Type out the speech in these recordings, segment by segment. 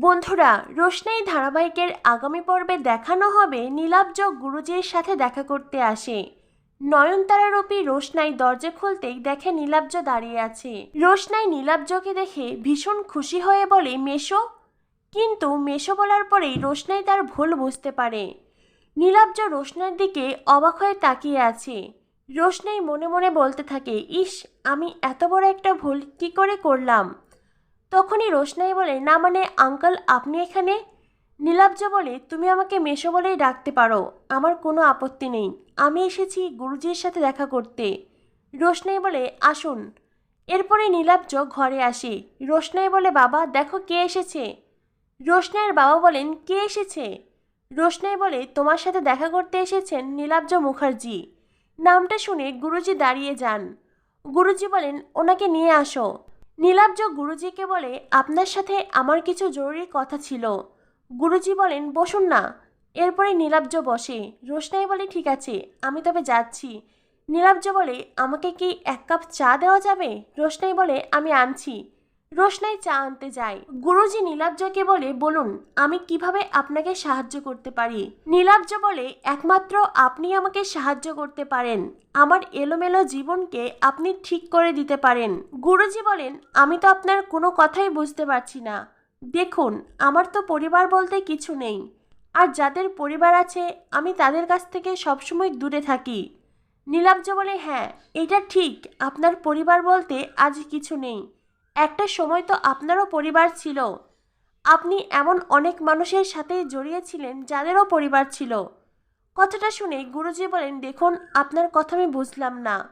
বন্ধুরা, রোশনাই ধারাবাহিকের আগামী পর্বে দেখানো হবে নীলাব্জ গুরুজির সাথে দেখা করতে আসে। নয়নতারারূপী রোশনাই দরজা খুলতেই দেখে নীলাব্জ দাঁড়িয়ে আছে। রোশনাই নীলাব্জকে দেখে ভীষণ খুশি হয়ে বলে, মেশো? কিন্তু মেশো বলার পরেই রোশনাই তার ভুল বুঝতে পারে। নীলাব্জ রোশনার দিকে অবাক হয়ে তাকিয়ে আছে। রোশনাই মনে মনে বলতে থাকে, ইস, আমি এত বড় একটা ভুল কি করে করলাম? তখনই রোশনাই বলে, না মানে আঙ্কেল, আপনি এখানে? নীলাব্জ বলে, তুমি আমাকে মেশো বলেই ডাকতে পারো। আমার কোনো আপত্তি নেই। আমি এসেছি গুরুজির সাথে দেখা করতে। রোশনাই বলে, আসুন। এরপরে নীলাব্জ ঘরে আসে। রোশনাই বলে, বাবা, দেখো কে এসেছে। রোশনাইয়ের বাবা বলেন, কে এসেছে? রোশনাই বলে, তোমার সাথে দেখা করতে এসেছেন নীলাব্জ মুখার্জি। নামটা শুনে গুরুজি দাঁড়িয়ে যান। গুরুজি বলেন, ওনাকে নিয়ে আসো। নীলাব্জ গুরুজিকে বলে, আপনার সাথে আমার কিছু জরুরি কথা ছিল। গুরুজি বলেন, বসুন না। এরপরে নীলাব্জ বসে, রোশনাই বলে, ঠিক আছে, আমি তবে যাচ্ছি। নীলাব্জ বলে, আমাকে কি এক কাপ চা দেওয়া যাবে? রোশনাই বলে, আমি আনছি। রোশনাই চা আনতে যায়। গুরুজি নীলাব্জকে বলে, বলুন, আমি কীভাবে আপনাকে সাহায্য করতে পারি? নীলাব্জ বলে, একমাত্র আপনি আমাকে সাহায্য করতে পারেন। আমার এলোমেলো জীবনকে আপনি ঠিক করে দিতে পারেন। গুরুজি বলেন, আমি তো আপনার কোনো কথাই বুঝতে পারছি না। দেখুন, আমার তো পরিবার বলতে কিছু নেই। আর যাদের পরিবার আছে, আমি তাদের কাছ থেকে সবসময় দূরে থাকি। নীলাব্জ বলে হ্যাঁ এটা ঠিক। আপনার পরিবার বলতে আজ কিছু নেই। একটা সময় তো আপনারও পরিবার ছিল। আপনি এমন অনেক মানুষের সাথে জড়িয়েছিলেন যাদেরও পরিবার ছিল। কথাটা শুনে গুরুজি বলেন, দেখুন, আপনার কথা আমি বুঝলাম না।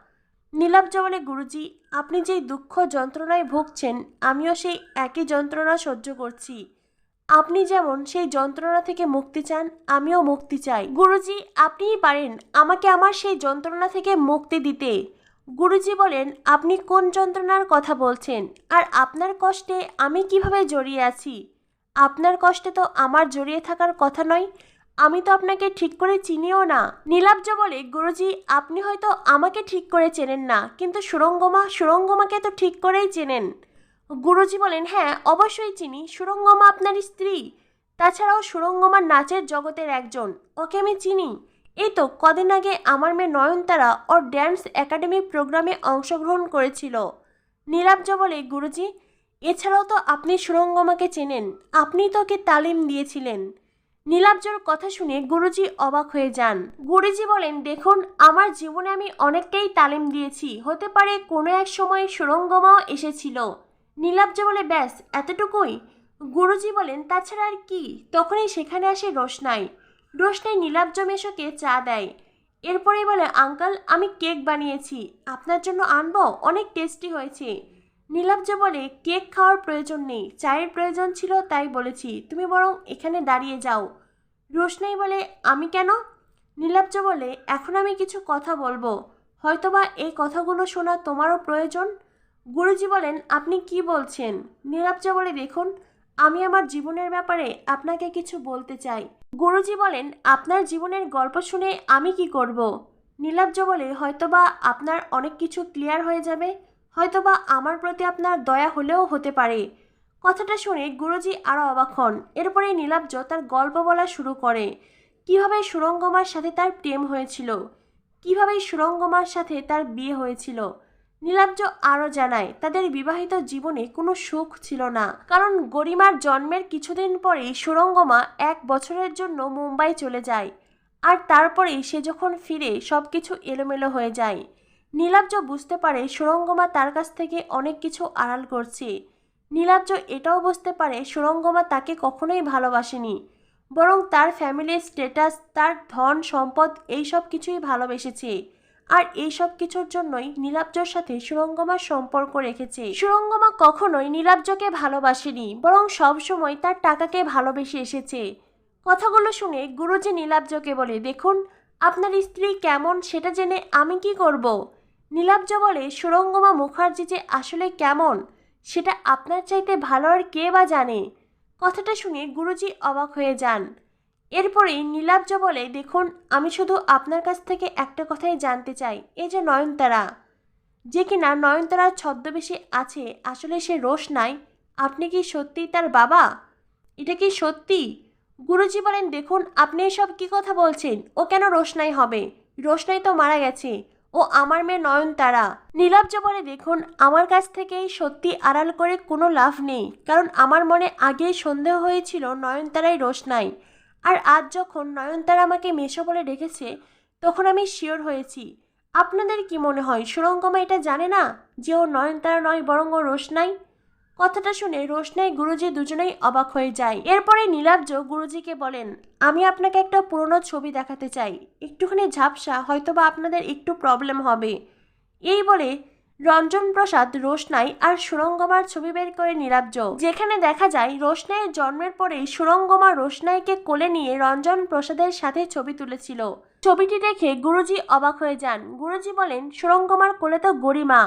নীলাব্জ বলে, গুরুজি, আপনি যেই দুঃখ যন্ত্রণায় ভুগছেন, আমিও সেই একই যন্ত্রণা সহ্য করছি। আপনি যেমন সেই যন্ত্রণা থেকে মুক্তি চান, আমিও মুক্তি চাই। গুরুজি, আপনিই পারেন আমাকে আমার সেই যন্ত্রণা থেকে মুক্তি দিতে। গুরুজি বলেন, আপনি কোন যন্ত্রণার কথা বলছেন? আর আপনার কষ্টে আমি কীভাবে জড়িয়ে আছি? আপনার কষ্টে তো আমার জড়িয়ে থাকার কথা নয়। আমি তো আপনাকে ঠিক করে চিনিও না। নীলাব্জ বলে, গুরুজি, আপনি হয়তো আমাকে ঠিক করে চেনেন না, কিন্তু সুরঙ্গমা, সুরঙ্গমাকে তো ঠিক করেই চেনেন। গুরুজি বলেন হ্যাঁ অবশ্যই চিনি। সুরঙ্গমা আপনার স্ত্রী। তাছাড়াও সুরঙ্গমা নাচের জগতের একজন। ওকে আমি চিনি। এই তো কদিন আগে আমার মেয়ে নয়নতারা ওর ড্যান্স একাডেমি প্রোগ্রামে অংশগ্রহণ করেছিল। নীলাব্জ বলে, গুরুজি, এছাড়াও তো আপনি সুরঙ্গমাকে চেনেন। আপনি তো ওকে তালিম দিয়েছিলেন। নীলাব্জর কথা শুনে গুরুজি অবাক হয়ে যান। গুরুজি বলেন, দেখুন, আমার জীবনে আমি অনেককেই তালিম দিয়েছি। হতে পারে কোনো এক সময় সুরঙ্গমাও এসেছিল। নীলাব্জ বলে, ব্যাস, এতটুকুই? গুরুজি বলেন, তাছাড়া আর কি? তখনই সেখানে আসে রোশনাই। রোশনাই নীলাব্জ মেশোকে চা দেয়। এরপরেই বলে, আঙ্কাল, আমি কেক বানিয়েছি। আপনার জন্য আনব, অনেক টেস্টি হয়েছে। নীলাব্জ বলে, কেক খাওয়ার প্রয়োজন নেই, চায়ের প্রয়োজন ছিল, তাই বলেছি। তুমি বরং এখানে দাঁড়িয়ে যাও। রোশনাই বলে, আমি কেন? নীলাব্জ বলে, এখন আমি কিছু কথা বলব। হয়তোবা এই কথাগুলো শোনা তোমারও প্রয়োজন? গুরুজি বলেন, আপনি কি বলছেন? নীলাব্জ বলে, দেখুন, আমি আমার জীবনের ব্যাপারে আপনাকে কিছু বলতে চাই। গুরুজি বলেন, আপনার জীবনের গল্প শুনে আমি কি করব? নীলাব্জ বলে, হয়তোবা আপনার অনেক কিছু ক্লিয়ার হয়ে যাবে, হয়তোবা আমার প্রতি আপনার দয়া হলেও হতে পারে। কথাটা শুনে গুরুজি আরও অবাক হন। এরপরে নীলাব্জ তার গল্প বলা শুরু করে, কীভাবে সুরঙ্গমার সাথে তার প্রেম হয়েছিল? কীভাবে সুরঙ্গমার সাথে তার বিয়ে হয়েছিল? নীলাব্জ আরও জানায়, তাদের বিবাহিত জীবনে কোনো সুখ ছিল না। কারণ গরিমার জন্মের কিছুদিন পরেই সুরঙ্গমা এক বছরের জন্য মুম্বাই চলে যায়। আর তারপরেই সে যখন ফিরে সব কিছু এলোমেলো হয়ে যায়। নীলাব্জ বুঝতে পারে সুরঙ্গমা তার কাছ থেকে অনেক কিছু আড়াল করছে। নীলাব্জ এটাও বুঝতে পারে সুরঙ্গমা তাকে কখনোই ভালোবাসেনি। বরং তার ফ্যামিলির স্ট্যাটাস তার ধন, সম্পদ, এই সব কিছুই ভালোবেসেছে। আর এই সব কিছুর জন্যই নীলাব্জর সাথে সুরঙ্গমার সম্পর্ক রেখেছে। সুরঙ্গমা কখনোই নীলাব্জকে ভালোবাসেনি, বরং সবসময় তার টাকাকে ভালোবেসে এসেছে। কথাগুলো শুনে গুরুজি নীলাব্জকে বলে, দেখুন, আপনার স্ত্রী কেমন সেটা জেনে আমি কি করব? নীলাব্জ বলে, সুরঙ্গমা মুখার্জি যে আসলে কেমন, সেটা আপনার চাইতে ভালো আর কে বা জানে? কথাটা শুনে গুরুজি অবাক হয়ে যান। এরপরেই নীলাব্জ বলে, দেখুন, আমি শুধু আপনার কাছ থেকে একটা কথাই জানতে চাই। এই যে নয়নতারা। যে কিনা নয়নতারার ছদ্মবেশে আছে, আসলে সে রোষ নাই। আপনি কি সত্যিই তার বাবা? এটা কি সত্যি? গুরুজি বলেন, দেখুন, আপনি এসব কি কথা বলছেন? ও কেন রোশনাই হবে? রোশনাই তো মারা গেছে। ও আমার মেয়ে নয়নতারা। নীলাব্জ বলে, দেখুন, আমার কাছ থেকে সত্যি আড়াল করে কোনো লাভ নেই। কারণ আমার মনে আগেই সন্দেহ হয়েছিল নয়নতারাই রোশনাই আর আজ যখন নয়নতারা আমাকে মেশো বলে ডেকেছে, তখন আমি শিওর হয়েছি। আপনাদের কি মনে হয়, সুরঙ্গমা এটা জানে না যে ও নয়নতারা নয়, বরং ও রোশনাই? কথাটা শুনে রোশনাই, গুরুজি দুজনেই অবাক হয়ে যায়। এরপরে নীলাব্জ গুরুজিকে বলেন, আমি আপনাকে একটা পুরনো ছবি দেখাতে চাই। একটুখানি ঝাপসা, হয়তোবা আপনাদের একটু প্রবলেম হবে। এই বলে রঞ্জন প্রসাদ রোশনাই আর সুরঙ্গমার ছবি বের করে নীলাব্জ যেখানে দেখা যায়, রোশনাইয়ের জন্মের পরেই সুরঙ্গমা রোশনাইকে কোলে নিয়ে রঞ্জন প্রসাদের সাথে ছবি তুলেছিল। ছবিটি দেখে গুরুজি অবাক হয়ে যান। গুরুজি বলেন, সুরঙ্গমার কোলে তো গরিমা।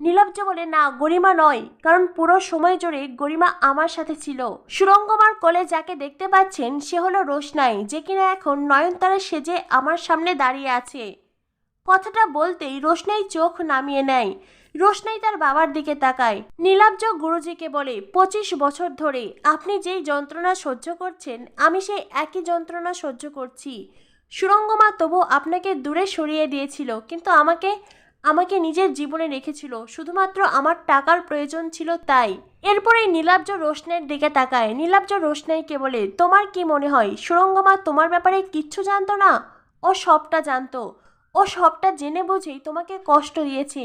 নীলাব্জ বলে না, গরিমা নয়, কারণ পুরো সময় জুড়ে গরিমা আমার সাথে ছিল। সুরঙ্গমার কোলে যাকে দেখতে পাচ্ছেন, সে হলো রোশনাই, যে কিনা এখন নয়নতারা সেজে আমার সামনে দাঁড়িয়ে আছে। কথাটা বলতেই রোশনাই চোখ নামিয়ে নেয়। রোশনাই তার বাবার দিকে তাকায়। নীলাব্জ গুরুজিকে বলে, পঁচিশ বছর ধরে আপনি যেই যন্ত্রণা সহ্য করছেন, আমি সেই একই যন্ত্রণা সহ্য করছি। সুরঙ্গমা তবু আপনাকে দূরে সরিয়ে দিয়েছিল, কিন্তু আমাকে আমাকে নিজের জীবনে রেখেছিল। শুধুমাত্র আমার টাকার প্রয়োজন ছিল তাই। এরপরে নীলাব্জ রোশনের দিকে তাকায়। নীলাব্জ রোশনাইকে বলে, তোমার কি মনে হয়, সুরঙ্গমা তোমার ব্যাপারে কিচ্ছু জানতো না? ও সবটা জানতো। ও সবটা জেনে বুঝেই তোমাকে কষ্ট দিয়েছে।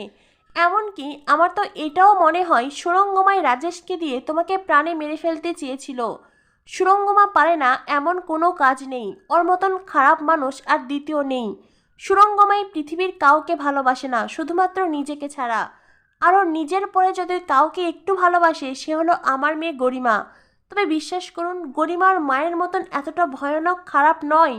এমনকি আমার তো এটাও মনে হয় সুরঙ্গমায় রাজেশকে দিয়ে তোমাকে প্রাণে মেরে ফেলতে চেয়েছিল। সুরঙ্গমা পারে না এমন কোনো কাজ নেই, ওর মতন খারাপ মানুষ আর দ্বিতীয় নেই। সুরঙ্গমাই পৃথিবীর কাউকে ভালোবাসে না, শুধুমাত্র নিজেকে ছাড়া। আর ওর নিজের পরে যদি কাউকে একটু ভালোবাসে, সে হলো আমার মেয়ে গরিমা। তবে বিশ্বাস করুন, গরিমার মায়ের মতন এতটা ভয়ানক খারাপ নয়।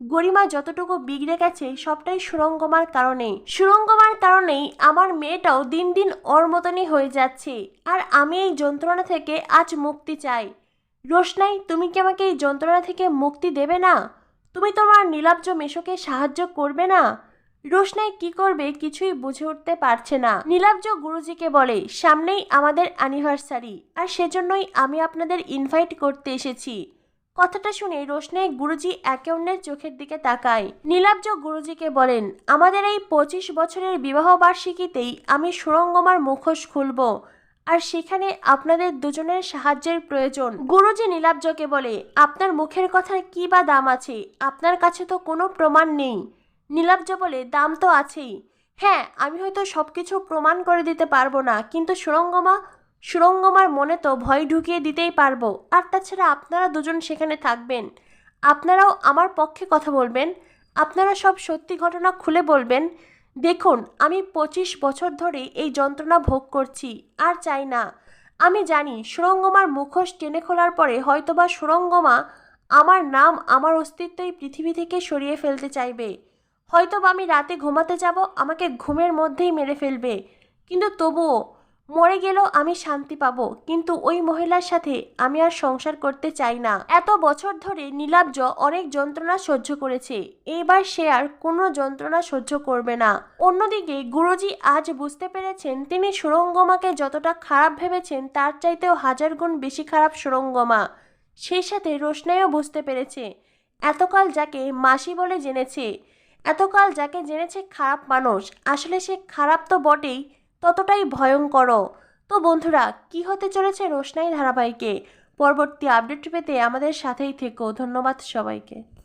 গরিমা যতটুকু বিগড়ে গেছে, সবটাই সুরঙ্গমার কারণে সুরঙ্গমার কারণেই আমার মেয়েটাও দিন দিন ওর মতনই হয়ে যাচ্ছে। আর আমি এই যন্ত্রণা থেকে আজ মুক্তি চাই। রোশনাই, তুমি কি আমাকে এই যন্ত্রণা থেকে মুক্তি দেবে না? তুমি তোমার নীলাব্জ মেশোকে সাহায্য করবে না? রোশনাই কি করবে কিছুই বুঝে উঠতে পারছে না। নীলাব্জ গুরুজিকে বলে, সামনেই আমাদের অ্যানিভার্সারি আর সেজন্যই আমি আপনাদের ইনভাইট করতে এসেছি। কথাটা শুনে রোশনাই গুরুজি একে অন্যের চোখের দিকে তাকায়। নীলাব্জ গুরুজিকে বলেন, আমাদের এই পঁচিশ বছরের বিবাহ বার্ষিকীতেই আমি সুরঙ্গমার মুখোশ খুলব, আর সেখানে আপনাদের দুজনের সাহায্যের প্রয়োজন। গুরুজি নীলাব্জকে বলে, আপনার মুখের কথার কি বা দাম আছে? আপনার কাছে তো কোনো প্রমাণ নেই। নীলাব্জ বলে, দাম তো আছেই। হ্যাঁ আমি হয়তো সব কিছু প্রমাণ করে দিতে পারব না, কিন্তু সুরঙ্গমা সুরঙ্গমার মনে তো ভয় ঢুকিয়ে দিতেই পারব। আর তাছাড়া আপনারা দুজন সেখানে থাকবেন। আপনারাও আমার পক্ষে কথা বলবেন। আপনারা সব সত্যি ঘটনা খুলে বলবেন। দেখুন, আমি পঁচিশ বছর ধরে এই যন্ত্রণা ভোগ করছি। আর চাই না। আমি জানি সুরঙ্গমার মুখোশ টেনে খোলার পরে হয়তোবা সুরঙ্গমা আমার নাম আমার অস্তিত্ব এই পৃথিবী থেকে সরিয়ে ফেলতে চাইবে। হয়তোবা আমি রাতে ঘুমাতে যাব, আমাকে ঘুমের মধ্যেই মেরে ফেলবে। কিন্তু তবুও মরে গেলেও আমি শান্তি পাবো। কিন্তু ওই মহিলার সাথে আমি আর সংসার করতে চাই না। এত বছর ধরে নীলাব্জ অনেক যন্ত্রণা সহ্য করেছে। এইবার সে আর কোনো যন্ত্রণা সহ্য করবে না। অন্যদিকে গুরুজি আজ বুঝতে পেরেছেন তিনি সুরঙ্গমাকে যতটা খারাপ ভেবেছেন তার চাইতেও হাজার গুণ বেশি খারাপ সুরঙ্গমা সেই সাথে রোশনাইও বুঝতে পেরেছে। এতকাল যাকে মাসি বলে জেনেছে। এতকাল যাকে জেনেছে খারাপ মানুষ। আসলে সে খারাপ তো বটেই। ততটাই ভয়ঙ্কর তো বন্ধুরা, কি হতে চলেছে রোশনাই ধারাবাহিকে? পরবর্তী আপডেট পেতে আমাদের সাথেই থেকো। ধন্যবাদ সবাইকে।